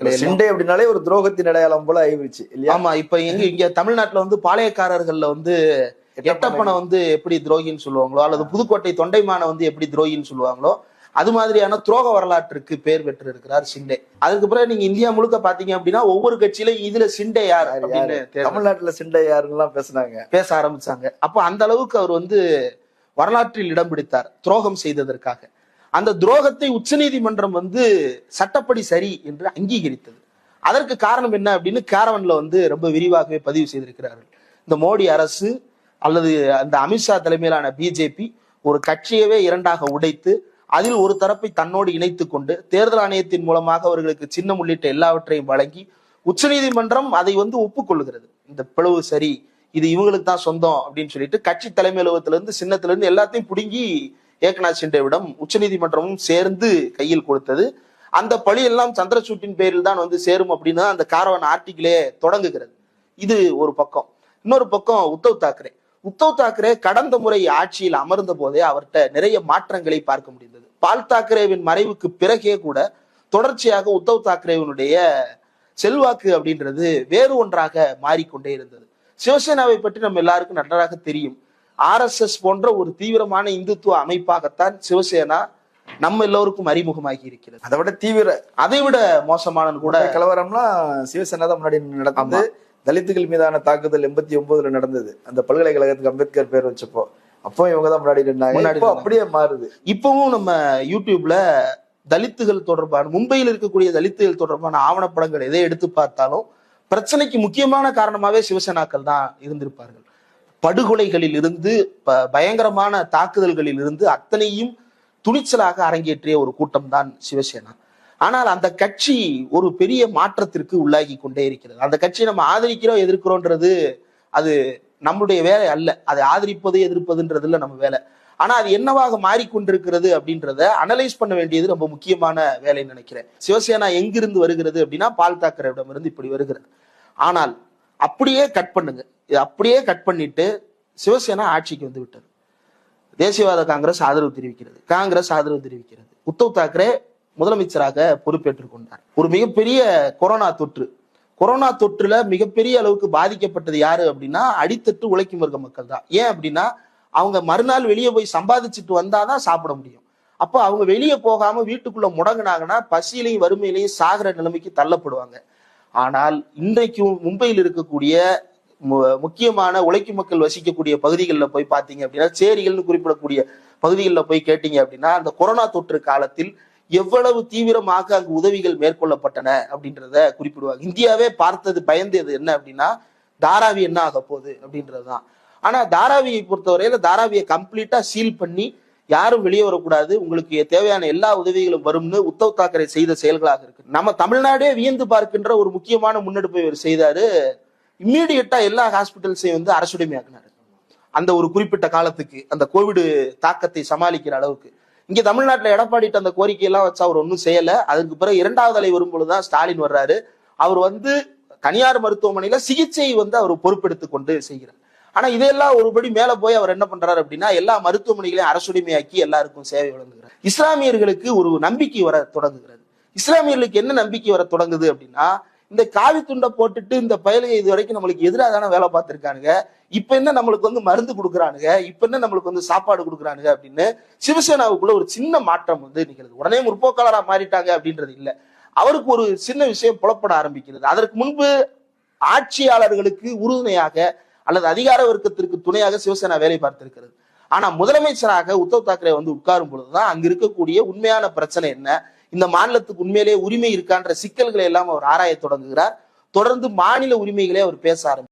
சிண்டே அப்படின்னாலே ஒரு துரோகத்தின் அடையாளம் போல ஆயிடுச்சு இல்லையா? ஆமா இப்ப எங்க இங்க தமிழ்நாட்டுல வந்து பாளையக்காரர்கள்ல வந்து எட்டப்பனை வந்து எப்படி துரோகின்னு சொல்லுவாங்களோ அல்லது புதுக்கோட்டை தொண்டைமானை வந்து எப்படி துரோகின்னு சொல்லுவாங்களோ அது மாதிரியான துரோக வரலாற்றுக்கு பேர் பெற்று இருக்கிறார் சிண்டே. அதுக்கு பிறகு நீங்க இந்தியா முழுக்க பாத்தீங்க அப்படின்னா ஒவ்வொரு கட்சியிலும் இதுல சிண்டே யார் அப்படின்னு தமிழ்நாட்டுல சிண்டை யாருன்னு எல்லாம் பேசுனாங்க? பேச ஆரம்பிச்சாங்க. அப்ப அந்த அளவுக்கு அவர் வந்து வரலாற்றில் இடம் பிடித்தார் துரோகம் செய்ததற்காக. அந்த துரோகத்தை உச்சநீதிமன்றம் வந்து சட்டப்படி சரி என்று அங்கீகரித்தது. அதற்கு காரணம் என்ன அப்படின்னு கேரவன்ல வந்து ரொம்ப விரிவாகவே பதிவு செய்திருக்கிறார்கள். இந்த மோடி அரசு அல்லது அந்த அமித்ஷா தலைமையிலான பிஜேபி ஒரு கட்சியவே இரண்டாக உடைத்து அதில் ஒரு தரப்பை தன்னோடு இணைத்து கொண்டு தேர்தல் ஆணையத்தின் மூலமாக அவர்களுக்கு சின்னம் உள்ளிட்ட எல்லாவற்றையும் வழங்கி உச்சநீதிமன்றம் அதை வந்து ஒப்புக்கொள்கிறது. இந்த பிளவு சரி இது இவங்களுக்கு தான் சொந்தம் அப்படின்னு சொல்லிட்டு கட்சி தலைமை அலுவலகத்திலிருந்து சின்னத்திலிருந்து சின்னத்துல இருந்து எல்லாத்தையும் பிடுங்கி ஏக்நாத் ஷிண்டேவிடம் உச்சநீதிமன்றமும் சேர்ந்து கையில் கொடுத்தது. அந்த பழி எல்லாம் சந்திரசூட்டின் பேரில் தான் வந்து சேரும் அப்படின்னு அந்த காரவன் ஆர்டிகிளே தொடங்குகிறது. இது ஒரு பக்கம். இன்னொரு பக்கம் உத்தவ் தாக்கரே. உத்தவ் தாக்கரே கடந்த முறை ஆட்சியில் அமர்ந்த போதே அவர்கிட்ட நிறைய மாற்றங்களை பார்க்க முடிந்தது. பால் தாக்கரேவின் மறைவுக்கு பிறகே கூட தொடர்ச்சியாக உத்தவ் தாக்கரேவினுடைய செல்வாக்கு அப்படின்றது வேறு ஒன்றாக மாறிக்கொண்டே இருந்தது. சிவசேனாவை பற்றி நம்ம எல்லாருக்கும் நன்றாக தெரியும். ஆர்எஸ்எஸ் போன்ற ஒரு தீவிரமான இந்துத்துவ அமைப்பாகத்தான் சிவசேனா நம்ம எல்லோருக்கும் அறிமுகமாகி இருக்கிறது. அதை விட தீவிர அதை விட மோசமான கூட கலவரம்லாம் சிவசேனா தான் முன்னாடி நடந்தது. தலித்துகள் மீதான தாக்குதல் எண்பத்தி ஒன்பதுல நடந்தது. அந்த பல்கலைக்கழகத்துக்கு அம்பேத்கர் பேர் வச்சப்போ. அப்போ இவங்க தான் முன்னாடி நின்னாங்க. அப்படியே மாறுது. இப்பவும் நம்ம யூடியூப்ல தலித்துகள் தொடர்பான மும்பையில் இருக்கக்கூடிய தலித்துகள் தொடர்பான ஆவணப்படங்கள் எதை எடுத்து பார்த்தாலும் பிரச்சனைக்கு முக்கியமான காரணமாவே சிவசேனாக்கள் தான் இருந்திருப்பார்கள். படுகொலைகளில் இருந்து ப- பயங்கரமான தாக்குதல்களில் இருந்து அத்தனையும் துணிச்சலாக அரங்கேற்றிய ஒரு கூட்டம் தான் சிவசேனா. ஆனால் அந்த கட்சி ஒரு பெரிய மாற்றத்திற்கு உள்ளாகி கொண்டே இருக்கிறது. அந்த கட்சியை நம்ம ஆதரிக்கிறோம் எதிர்க்கிறோன்றது அது நம்மளுடைய வேலை அல்ல. அதை ஆதரிப்பது எதிர்ப்பதுன்றதுல நம்ம வேலை. ஆனா அது என்னவாக மாறிக்கொண்டிருக்கிறது அப்படின்றத அனலைஸ் பண்ண வேண்டியது ரொம்ப முக்கியமான வேலைன்னு நினைக்கிறேன். சிவசேனா எங்கிருந்து வருகிறது அப்படின்னா பால் தாக்கரேவிடம் இருந்து இப்படி வருகிறது. ஆனால் அப்படியே கட் பண்ணுங்க. இது அப்படியே கட் பண்ணிட்டு சிவசேனா ஆட்சிக்கு வந்து விட்டது தேசியவாத காங்கிரஸ் ஆதரவு தெரிவிக்கிறது. காங்கிரஸ் ஆதரவு தெரிவிக்கிறது. உத்தவ் தாக்கரே முதலமைச்சராக பொறுப்பேற்றுக் கொண்டார். ஒரு மிகப்பெரிய கொரோனா தொற்று. கொரோனா தொற்றுல மிகப்பெரிய அளவுக்கு பாதிக்கப்பட்டது யாரு அப்படின்னா அடித்தட்டு உழைக்கும் வர்க்க மக்கள் தான். ஏன் அப்படின்னா அவங்க மறுநாள் வெளியே போய் சம்பாதிச்சுட்டு வந்தாதான் சாப்பிட முடியும். அப்போ அவங்க வெளியே போகாம வீட்டுக்குள்ள முடங்குனாங்கன்னா பசியிலையும் வறுமையிலையும் சாகிற நிலைமைக்கு தள்ளப்படுவாங்க. ஆனால் இன்றைக்கும் மும்பையில் இருக்கக்கூடிய மு- முக்கியமான உழைக்கும் மக்கள் வசிக்கக்கூடிய பகுதிகளில் போய் பார்த்தீங்க அப்படின்னா சேரிகள்னு குறிப்பிடக்கூடிய பகுதிகளில் போய் கேட்டீங்க அப்படின்னா அந்த கொரோனா தொற்று காலத்தில் எவ்வளவு தீவிரமாக அங்கு உதவிகள் மேற்கொள்ளப்பட்டன அப்படின்றத குறிப்பிடுவாங்க. இந்தியாவே பார்த்தது பயந்தது என்ன அப்படின்னா தாராவி என்ன ஆக போகுது அப்படின்றதுதான். ஆனால் தாராவியை பொறுத்தவரையில தாராவியை கம்ப்ளீட்டா சீல் பண்ணி யாரும் வெளியே வரக்கூடாது. உங்களுக்கு தேவையான எல்லா உதவிகளும் வரும்னு உத்தவ் தாக்கரே செய்த செயல்களாக இருக்கு. நம்ம தமிழ்நாடே வியந்து பார்க்கின்ற ஒரு முக்கியமான முன்னெடுப்பை இவர் செய்தாரு. இம்மீடியட்டா எல்லா ஹாஸ்பிட்டல்ஸையும் வந்து அரசுடைமையாக்குனாரு. அந்த ஒரு குறிப்பிட்ட காலத்துக்கு அந்த கோவிடு தாக்கத்தை சமாளிக்கிற அளவுக்கு. இங்க தமிழ்நாட்டில் எடப்பாடிட்ட அந்த கோரிக்கையெல்லாம் வச்சு அவர் ஒன்றும் செய்யல. அதுக்கு பிறகு இரண்டாவது அலை வரும்பொழுதுதான் ஸ்டாலின் வர்றாரு. அவர் வந்து தனியார் மருத்துவமனையில சிகிச்சை வந்து அவர் பொறுப்பெடுத்து கொண்டு செய்கிறார். ஆனா இதெல்லாம் ஒருபடி மேல போய் அவர் என்ன பண்றாரு அப்படின்னா எல்லா மருத்துவமனைகளையும் அரசுடைமையாக்கி எல்லாருக்கும் சேவை வழங்குகிறார் இஸ்லாமியர்களுக்கு ஒரு நம்பிக்கை வர தொடங்குகிறது. இஸ்லாமியர்களுக்கு என்ன நம்பிக்கை வர தொடங்குது அப்படின்னா இந்த காவி துண்டை போட்டுட்டு இந்த பயலுகை இது வரைக்கும் நம்மளுக்கு எதிராக தானே வேலை பார்த்திருக்கானுங்க. இப்ப என்ன நம்மளுக்கு வந்து மருந்து கொடுக்குறானுங்க? இப்ப என்ன நம்மளுக்கு வந்து சாப்பாடு கொடுக்குறானுங்க அப்படின்னு சிவசேனாவுக்குள்ள ஒரு சின்ன மாற்றம் வந்து நிகழ்து. உடனே முற்போக்காளராக மாறிட்டாங்க அப்படின்றது இல்ல. அவருக்கு ஒரு சின்ன விஷயம் புலப்பட ஆரம்பிக்கிறது. அதற்கு முன்பு ஆட்சியாளர்களுக்கு உறுதுணையாக அல்லது அதிகார வர்க்கத்திற்கு துணையாக சிவசேனா வேலை பார்த்திருக்கிறது. ஆனா முதலமைச்சராக உத்தவ் தாக்கரே வந்து உட்காரும் பொழுதுதான் அங்க இருக்கக்கூடிய உண்மையான பிரச்சனை என்ன? இந்த மாநிலத்துக்கு உண்மையிலேயே உரிமை இருக்கான்ற சிக்கல்களை எல்லாம் அவர் ஆராயத் தொடங்குகிறார். தொடர்ந்து மாநில உரிமைகளை அவர் பேச ஆரம்பி